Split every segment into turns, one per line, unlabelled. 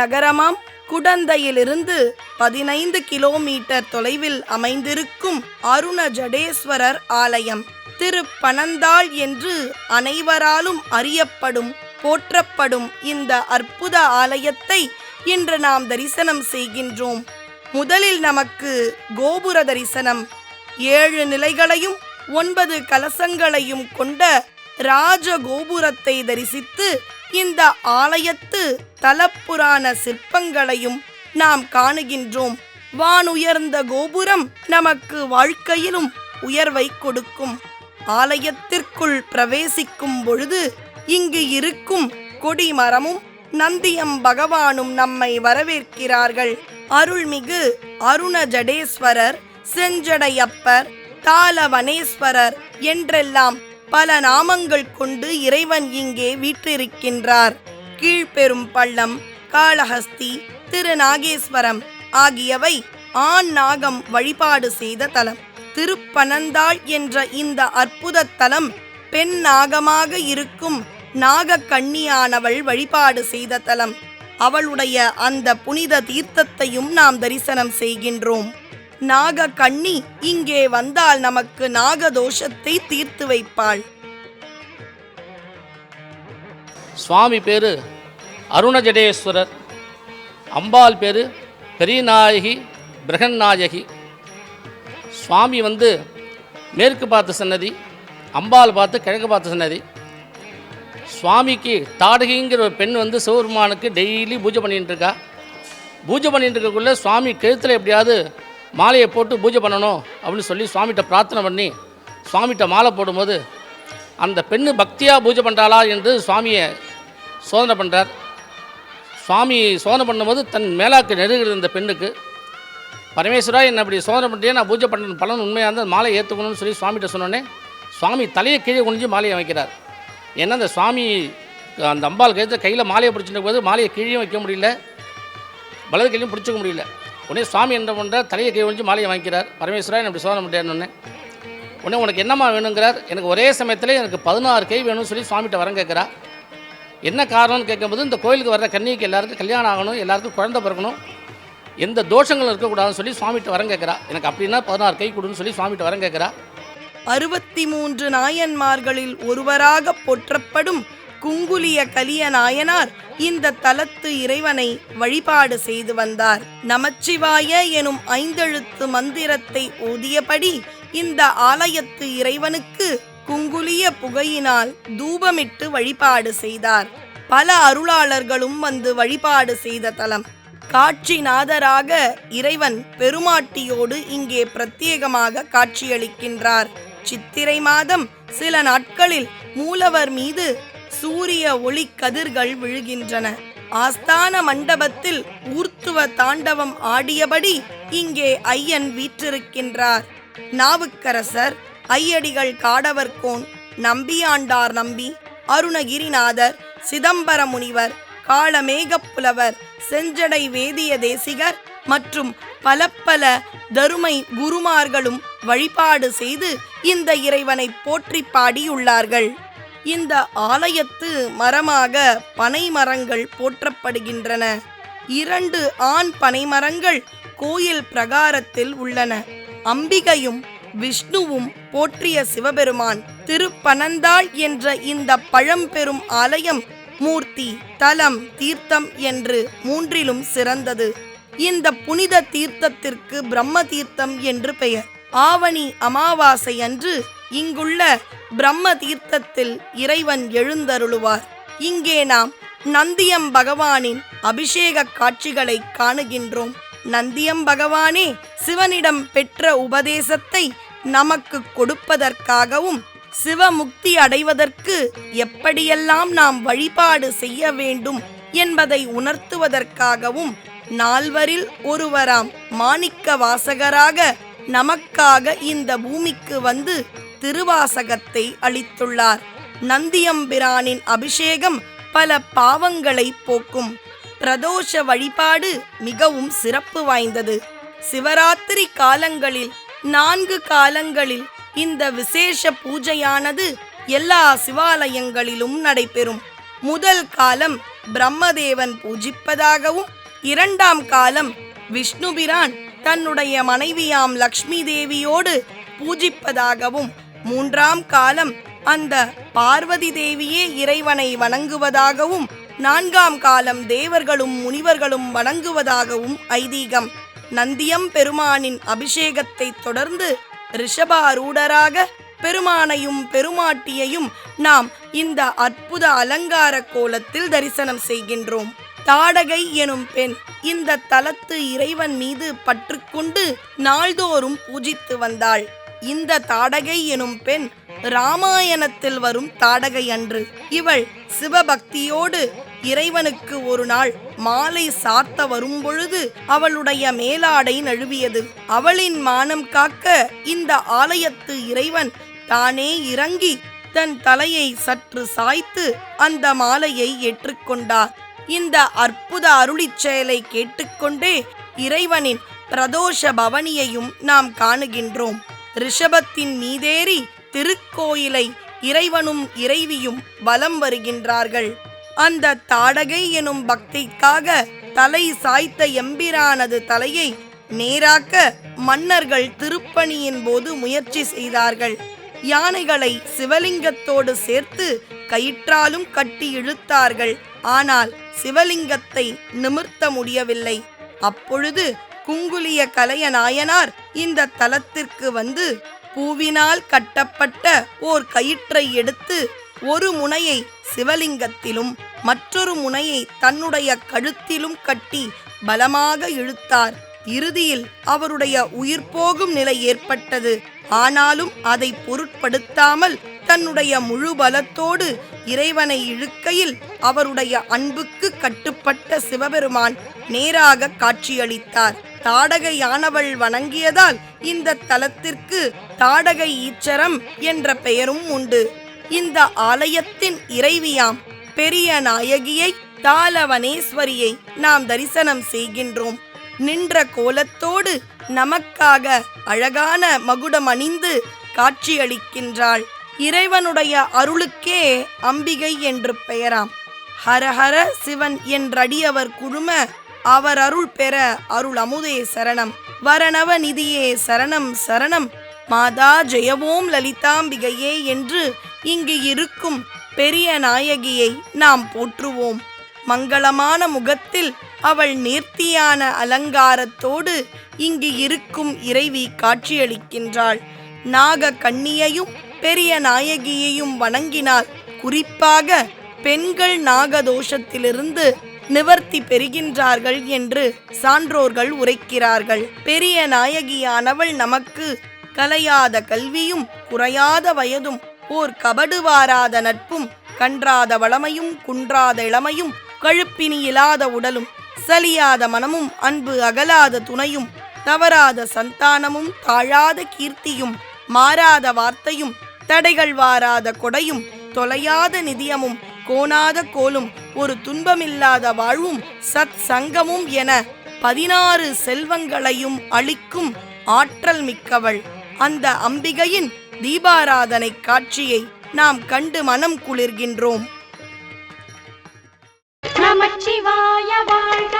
நகரமாம். குடந்தையிலிருந்து பதினைந்து கிலோமீட்டர் தொலைவில் அமைந்திருக்கும் அருண ஜடேஸ்வரர் ஆலயம். திருப்பனந்தாள் என்று அனைவராலும் அறியப்படும் போற்றப்படும் இந்த அற்புத ஆலயத்தை இன்று நாம் தரிசனம் செய்கின்றோம். முதலில் நமக்கு கோபுர தரிசனம். ஏழு நிலைகளையும் ஒன்பது கலசங்களையும் கொண்ட ராஜ கோபுரத்தை தரிசித்து இந்த ஆலயத்து தலப்புராண சிற்பங்களையும் நாம் காணுகின்றோம். வானுயர்ந்த கோபுரம் நமக்கு வாழ்க்கையிலும் உயர்வை கொடுக்கும். ஆலயத்திற்குள் பிரவேசிக்கும் பொழுது இங்கு இருக்கும் கொடிமரமும் நந்தியம் பகவானும் நம்மை வரவேற்கிறார்கள். அருள்மிகு அருண ஜடேஸ்வரர் செஞ்சடையப்பர் தாளவனேஸ்வரர் என்றெல்லாம் பல நாமங்கள் கொண்டு இறைவன் இங்கே வீற்றிருக்கின்றார். கீழ்பெரும் பள்ளம் காளஹஸ்தி திருநாகேஸ்வரம் ஆகியவை ஆண் நாகம் வழிபாடு செய்த தலம். திருப்பனந்தாள் என்ற இந்த அற்புத தலம் பெண் நாகமாக இருக்கும் நாகக்கண்ணியானவள் வழிபாடு செய்த தலம். அவளுடைய அந்த புனித தீர்த்தத்தையும் நாம் தரிசனம் செய்கின்றோம். நாக கண்ணி இங்கே வந்தால் நமக்கு நாக தோஷத்தை தீர்த்து வைப்பாள்.
சுவாமி பேர் அருணஜடேஸ்வரர். அம்பாள் பேர் பெரியநாயகி பிரகன்நாயகி. சுவாமி வந்து மேற்கு பார்த்த சன்னதி அம்பாள் பார்த்து கிழக்கு பார்த்த சன்னதி. சுவாமிக்கு தாடகிங்கிற ஒரு பெண் வந்து சிவபெருமானுக்கு டெய்லி பூஜை பண்ணிகிட்டு இருக்கா. பூஜை பண்ணிகிட்டு இருக்கக்குள்ள சுவாமி கழுத்தில் எப்படியாவது மாலையை போட்டு பூஜை பண்ணணும் அப்படின்னு சொல்லி சுவாமிகிட்ட பிரார்த்தனை பண்ணி சுவாமிகிட்ட மாலை போடும்போது அந்த பெண்ணு பக்தியாக பூஜை பண்ணுறாளா என்று சுவாமியை சோதனை பண்ணுறார் சுவாமி சோதனை பண்ணும்போது தன் மேலாக்கு நெருகிறது இந்த பெண்ணுக்கு. பரமேஸ்வரா என்னை அப்படி சோதனை பண்ணிட்டே நான் பூஜை பண்ணுற பலன் உண்மையாக இருந்தால் மாலை ஏற்றுக்கணும்னு சொல்லி சுவாமிகிட்ட சொன்னோடனே சுவாமி தலையை கீழே குனிஞ்சு மாலையை வைக்கிறார் ஏன்னா அந்த சுவாமி அந்த அம்பாள் கழுத்தை கையில் மாலையை பிடிச்சிட்டு போது மாலையை கீழே வைக்க முடியல. வலது கையிலையும் பிடிச்சிக்க முடியல. உடனே சுவாமி என்ன பண்ணுறார் தலையை கை ஒழிஞ்சு மாலையை வாங்கிக்கிறார். பரமேஸ்வரா அப்படி சோதனை பண்ணிட்டேன்னு உடனே உனக்கு என்னம்மா வேணுங்கிறார்? எனக்கு ஒரே சமயத்தில் எனக்கு பதினாறு கை வேணும்னு சொல்லி சுவாமிகிட்ட வரம் கேட்குறா. என்ன காரணம்னு கேட்கும்போது இந்த கோயிலுக்கு வர்ற கன்னிக்கு எல்லாருக்கும் கல்யாணம் ஆகணும் எல்லாருக்கும் குழந்தை பிறக்கணும் எந்த தோஷங்களும் இருக்கக்கூடாதுன்னு சொல்லி சுவாமிகிட்ட வரம் கேட்குறா. எனக்கு அப்படின்னா பதினாறு கை கொடுன்னு சொல்லி சுவாமிகிட்ட வரம் கேட்குறா.
அறுபத்தி மூன்று நாயன்மார்களில் ஒருவராக போற்றப்படும் குங்குலிய கலிய நாயனார் இந்த தலத்து இறைவனை வழிபாடு செய்து வந்தார். நமச்சிவாய எனும் ஐந்தெழுத்து மந்திரத்தை ஓதியபடி இந்த ஆலயத்து இறைவனுக்கு குங்குலிய புகையினால் தூபமிட்டு வழிபாடு செய்தார். பல அருளாளர்களும் வந்து வழிபாடு செய்த தலம். காட்சிநாதராக இறைவன் பெருமாட்டியோடு இங்கே பிரத்யேகமாக காட்சியளிக்கின்றார். சித்திரை மாதம் சில நாட்களில் மூலவர் மீது சூரிய ஒளி கதிர்கள் விழுகின்றன. ஆஸ்தான மண்டபத்தில் ஊர்த்துவ தாண்டவம் ஆடியபடி இங்கே ஐயன் வீற்றிருக்கின்றார். நாவுக்கரசர் ஐயடிகள் காடவர்கோன் நம்பியாண்டார் நம்பி அருணகிரிநாதர் சிதம்பர முனிவர் காளமேகப்புலவர் செஞ்சடை வேதிய தேசிகர் மற்றும் பல பல தருமை குருமார்களும் வழிபாடு செய்து இந்த இறைவனை போற்றி பாடியுள்ளார்கள். இந்த ஆலயத்து மரமாக பனை மரங்கள் போற்றப்படுகின்றன. இரண்டு ஆண் பனைமரங்கள் கோயில் பிரகாரத்தில் உள்ளன. அம்பிகையும் விஷ்ணுவும் போற்றிய சிவபெருமான் திருப்பனந்தாள் என்ற இந்த பழம்பெரும் ஆலயம் மூர்த்தி தலம் தீர்த்தம் என்று மூன்றிலும் சிறந்தது. இந்த புனித தீர்த்தத்திற்கு பிரம்ம தீர்த்தம் என்று பெயர். ஆவணி அமாவாசை அன்று இங்குள்ள பிரம்ம தீர்த்தத்தில் இறைவன் எழுந்தருளுவார். இங்கே நாம் நந்தியம் பகவானின் அபிஷேக காட்சிகளை காணுகின்றோம். நந்தியம் பகவானே சிவனிடம் பெற்ற உபதேசத்தை நமக்கு கொடுப்பதற்காகவும் சிவமுக்தி அடைவதற்கு எப்படியெல்லாம் நாம் வழிபாடு செய்ய வேண்டும் என்பதை உணர்த்துவதற்காகவும் நால்வரில் ஒருவராம் மாணிக்க வாசகராக நமக்காக இந்த பூமிக்கு வந்து திருவாசகத்தை அளித்துள்ளார். நந்தியம்பிரானின் அபிஷேகம் பல பாவங்களை போக்கும். பிரதோஷ வழிபாடு மிகவும் சிறப்பு வாய்ந்தது. சிவராத்திரி காலங்களில் நான்கு காலங்களில் இந்த விசேஷ பூஜையானது எல்லா சிவாலயங்களிலும் நடைபெறும். முதல் காலம் பிரம்மதேவன் பூஜிப்பதாகவும் இரண்டாம் காலம் விஷ்ணுபிரான் தன்னுடைய மனைவியாம் லக்ஷ்மி தேவியோடு பூஜிப்பதாகவும் மூன்றாம் காலம் அந்த பார்வதி தேவியே இறைவனை வணங்குவதாகவும் நான்காம் காலம் தேவர்களும் முனிவர்களும் வணங்குவதாகவும் ஐதீகம். நந்தியம் பெருமானின் அபிஷேகத்தை தொடர்ந்து ரிஷபாரூடராக பெருமானையும் பெருமாட்டியையும் நாம் இந்த அற்புத அலங்கார கோலத்தில் தரிசனம் செய்கின்றோம். தாடகை எனும் பெண் இந்த தலத்து இறைவன் மீது பற்றுக்கொண்டு நாள்தோறும் பூஜித்து வந்தாள். இந்த தாடகை எனும் பெண் ராமாயணத்தில் வரும் தாடகை அன்று. இவள் சிவபக்தியோடு இறைவனுக்கு ஒரு நாள் மாலை சாத்த வரும்பொழுது அவளுடைய மேலாடை நழுவியது. அவளின் மானம் காக்க இந்த ஆலயத்து இறைவன் தானே இறங்கி தன் தலையை சற்று சாய்த்து அந்த மாலையை ஏற்றுக்கொண்டார். இந்த அற்புத அருளிச் செயலை கேட்டுக்கொண்டே இறைவனின் பிரதோஷ பவனியையும் நாம் காணுகின்றோம். ரிஷபத்தின் மீதேறி திருக்கோயிலை இறைவனும் இறைவியும் வலம் வருகின்றார்கள். அந்த தாடகை எனும் பக்திக்காக தலை சாய்த்த எம்பிரானது தலையை நேராக்க மன்னர்கள் திருப்பணியின் போது முயற்சி செய்தார்கள். யானைகளை சிவலிங்கத்தோடு சேர்த்து கயிற்றாலும் கட்டி இழுத்தார்கள். ஆனால் சிவலிங்கத்தை நிமிர்த்த முடியவில்லை. அப்பொழுது குங்குலிய கலைய நாயனார் இந்த தலத்திற்கு வந்து பூவினால் கட்டப்பட்ட ஓர் கயிற்றை எடுத்து ஒரு முனையை சிவலிங்கத்திலும் மற்றொரு முனையை தன்னுடைய கழுத்திலும் கட்டி பலமாக இழுத்தார். இறுதியில் அவருடைய உயிர் போகும் நிலை ஏற்பட்டது. ஆனாலும் அதை பொருட்படுத்தாமல் தன்னுடைய முழு பலத்தோடு இறைவனை இழுக்கையில் அவருடைய அன்புக்கு கட்டுப்பட்ட சிவபெருமான் நேராக காட்சியளித்தார். தாடகையானவள் வணங்கியதால் இந்த தலத்திற்கு தாடகை ஈச்சரம் என்ற பெயரும் உண்டு. இந்த ஆலயத்தின் இறைவியாம் பெரிய நாயகியை தாளவனேஸ்வரியை நாம் தரிசனம் செய்கின்றோம். நின்ற கோலத்தோடு நமக்காக அழகான மகுடம் அணிந்து காட்சியளிக்கின்றாள். இறைவனுடைய அருளுக்கே அம்பிகை என்று பெயராம். ஹரஹர சிவன் என்றடியவர் குழும அவர் அருள் பெற அருள் அமுதே சரணம். வரணவ நிதியே சரணம் சரணம். மாதா ஜெயவோம் லலிதாம்பிகையே என்று இங்கு இருக்கும் பெரிய நாயகியை நாம் போற்றுவோம். மங்களமான முகத்தில் அவள் நேர்த்தியான அலங்காரத்தோடு இங்கு இருக்கும் இறைவி காட்சியளிக்கின்றாள். நாக கண்ணியையும் பெரிய நாயகியையும் வணங்கினால் குறிப்பாக பெண்கள் நாகதோஷத்திலிருந்து நிவர்த்தி பெறுகின்றார்கள் என்று சான்றோர்கள் உரைக்கிறார்கள். பெரிய நாயகியானவள் நமக்கு கலையாத கல்வியும் குறையாத வயதும் ஓர் கபடுவாராத நட்பும் கன்றாத வளமையும் குன்றாத இளமையும் கழுப்பினி இல்லாத உடலும் சலியாத மனமும் அன்பு அகலாத துணையும் தவறாத சந்தானமும் தாழாத கீர்த்தியும் மாறாத வார்த்தையும் தடைகள் வாராத கொடையும் தொலையாத நிதியமும் கோணாத கோலும் ஒரு துன்பமில்லாத வாழ்வும் சத் சங்கமும் என பதினாறு செல்வங்களையும் அளிக்கும் ஆற்றல் மிக்கவள். அந்த அம்பிகையின் தீபாராதனை காட்சியை நாம் கண்டு மனம் குளிர்கின்றோம்.
நமச்சிவாய வாழ்க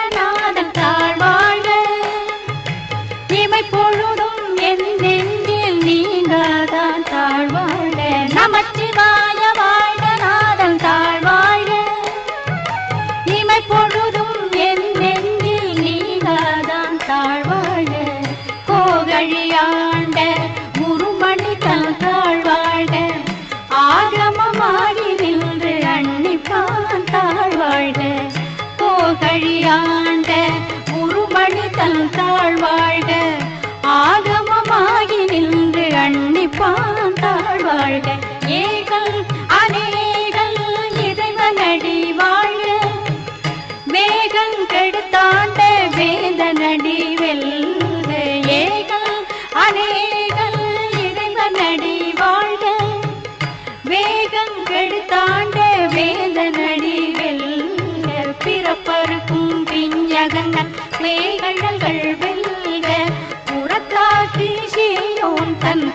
வாழ்க. ஏகல் அநேகல் இறைவனடி வாழ்க. வேகம் கெடுத்தாண்ட வேதனடி வெல்க. ஏகல் அநேகல் இறைவனடி வாழ்க. வேகம் கெடுத்தாண்ட வேதனடி வெல்க. பிறப்பருக்கும் பிஞ்சகங்கள் வேகழல்கள் வெல்க. செய்யோன் தன்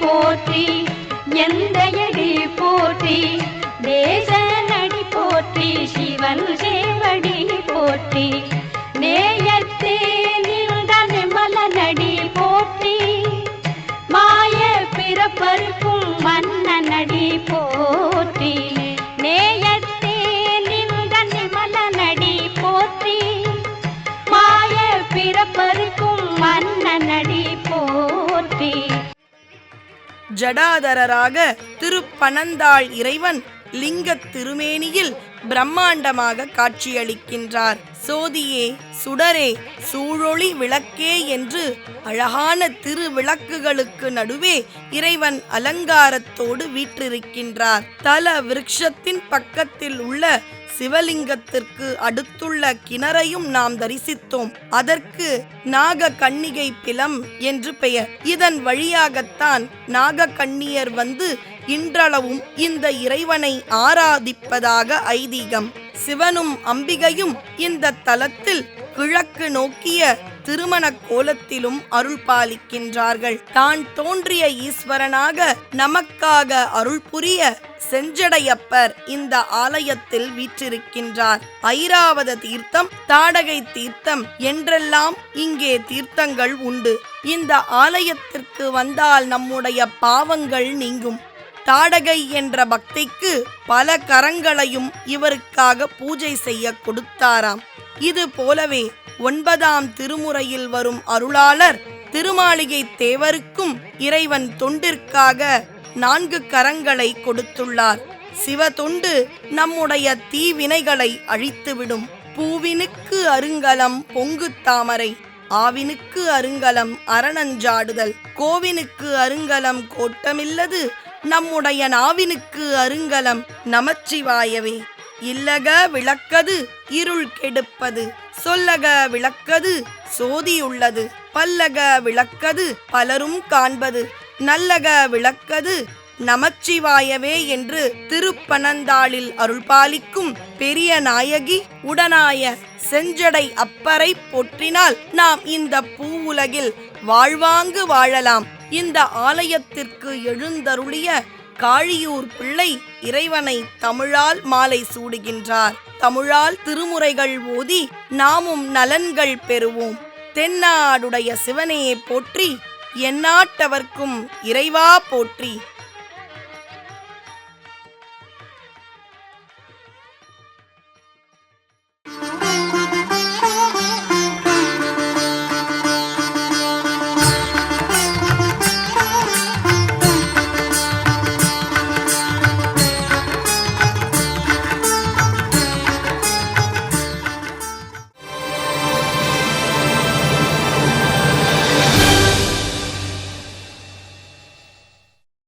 போற்றி எந்த எடி போற்றி தேச நடி போற்றி சிவன் சேவடி போற்றி.
ஜடாதரராக திருப்பனந்தாள் இறைவன் லிங்கத் திருமேனியில் பிரம்மாண்டமாக காட்சியளிக்கின்றார். சோதியே சுடரே சூழொளி விளக்கே என்று அழகான திருவிளக்குகளுக்கு நடுவே இறைவன் அலங்காரத்தோடு வீற்றிருக்கின்றார். தல விருட்சத்தின் பக்கத்தில் உள்ள சிவலிங்கத்திற்கு அடுத்துள்ள கிணறையும் நாம் தரிசித்தோம். அதற்கு நாக கன்னிகை பிலம் என்று பெயர். இதன் வழியாகத்தான் நாக கண்ணியர் வந்து இன்றளவும் இந்த இறைவனை ஆராதிப்பதாக ஐதீகம். சிவனும் அம்பிகையும் இந்த தலத்தில் கிழக்கு நோக்கிய திருமண கோலத்திலும் அருள் பாலிக்கின்றார்கள் தான் தோன்றிய ஈஸ்வரனாக நமக்காக அருள் புரிய செஞ்சடையப்பர் இந்த ஆலயத்தில் வீற்றிருக்கின்றார். ஐராவத தீர்த்தம் தாடகை தீர்த்தம் என்றெல்லாம் இங்கே தீர்த்தங்கள் உண்டு. இந்த ஆலயத்திற்கு வந்தால் நம்முடைய பாவங்கள் நீங்கும். தாடகை என்ற பக்திக்கு பல கரங்களையும் இவருக்காக பூஜை செய்ய கொடுத்தாராம். இது போலவே ஒன்பதாம் திருமுறையில் வரும் அருளாளர் திருமாளிகை தேவருக்கும் இறைவன் தொண்டிற்காக நான்கு கரங்களை கொடுத்துள்ளார். சிவ தொண்டு நம்முடைய தீவினைகளை அழித்துவிடும். பூவினுக்கு அருங்கலம் பொங்கு தாமரை ஆவினுக்கு அருங்கலம் அரணஞ்சாடுதல் கோவினுக்கு அருங்கலம் கோட்டமில்லது நம்முடைய நாவினுக்கு அருங்கலம் நமச்சிவாயவே. இல்லக விளக்கது இருள் கெடுப்பது. சொல்லக விளக்கது சோதியுள்ளது பல்லக விளக்கது பலரும் காண்பது. நல்லக விளக்கது நமச்சிவாயவே என்று திருப்பனந்தாளில் அருள்பாலிக்கும் பெரிய நாயகி உடனாய செஞ்சடை அப்பறை போற்றினால் நாம் இந்த பூவுலகில் வாழ்வாங்கு வாழலாம். இந்த ஆலயத்திற்கு எழுந்தருளிய காழியூர் பிள்ளை இறைவனை தமிழால் மாலை சூடுகின்றார். தமிழால் திருமுறைகள் ஓதி நாமும் நலன்கள் பெறுவோம். தென்னாடுடைய சிவனையே போற்றி எந்நாட்டவர்க்கும் இறைவா போற்றி.